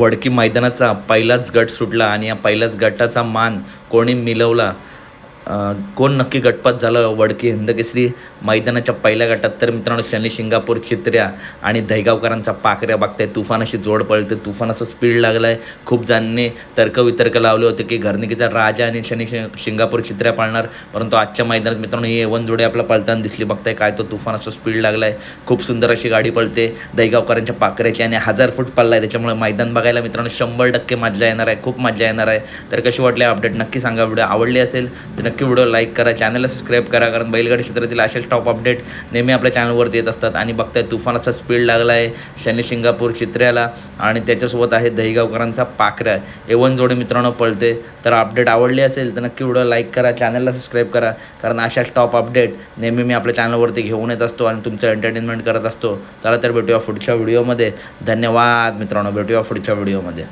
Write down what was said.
वडकी मैदानाचा पहिलाच गट सुटला आणि या पहिल्याच गटाचा मान कोणी मिळवला? कोण नक्की गटपात झालं? वडकी हिंदकेसरी मैदानाच्या पहिल्या गटात तर मित्रांनो शनी शिंगापूर चित्र्या आणि दहीगावकरांचा पाकऱ्या बघताय. तुफानाशी जोड पळते तुफान असं स्पीड लागलं आहे खूप जणांनी तर्कवितर्क लावले होते की घरनिकीचा राजा आणि शनी शिंगापूर चित्र्या पाळणार. परंतु आजच्या मैदानात मित्रांनो ही एवन जोडी आपला पळताना दिसली. बघताय काय तो तुफान स्पीड लागला आहे खूप सुंदर अशी गाडी पळते. दहीगावकरांच्या पाकऱ्याची आणि हजार फूट पल्ला आहे त्याच्यामुळे मैदान बघायला मित्रांनो शंभर टक्के मजा येणार आहे. खूप मजा येणार आहे. तर कशी वाटली अपडेट नक्की सांगा. व्हिडिओ आवडली असेल तर नक्की व्हिडिओ लाईक करा चॅनलला सबस्क्राईब करा कारण बैलगाडी क्षेत्रातील असेच टॉप अपडेट नेहमी आपल्या चॅनलवरती येत असतात. आणि बघताय तुफानाचा स्पीड लागला आहे शनी शिंगापूर चित्र्याला आणि त्याच्यासोबत आहे दहीगावकरांचा पाखरा एवन जोडे मित्रांनो पळते. तर अपडेट आवडली असेल तर नक्की व्हिडिओ लाईक करा चॅनलला सबस्क्राईब करा कारण अशाच टॉप अपडेट नेहमी मी आपल्या चॅनलवरती घेऊन येत असतो आणि तुमचं एंटरटेनमेंट करत असतो. चला तर भेटूया पुढच्या व्हिडिओमध्ये धन्यवाद मित्रांनो भेटूया पुढच्या व्हिडिओमध्ये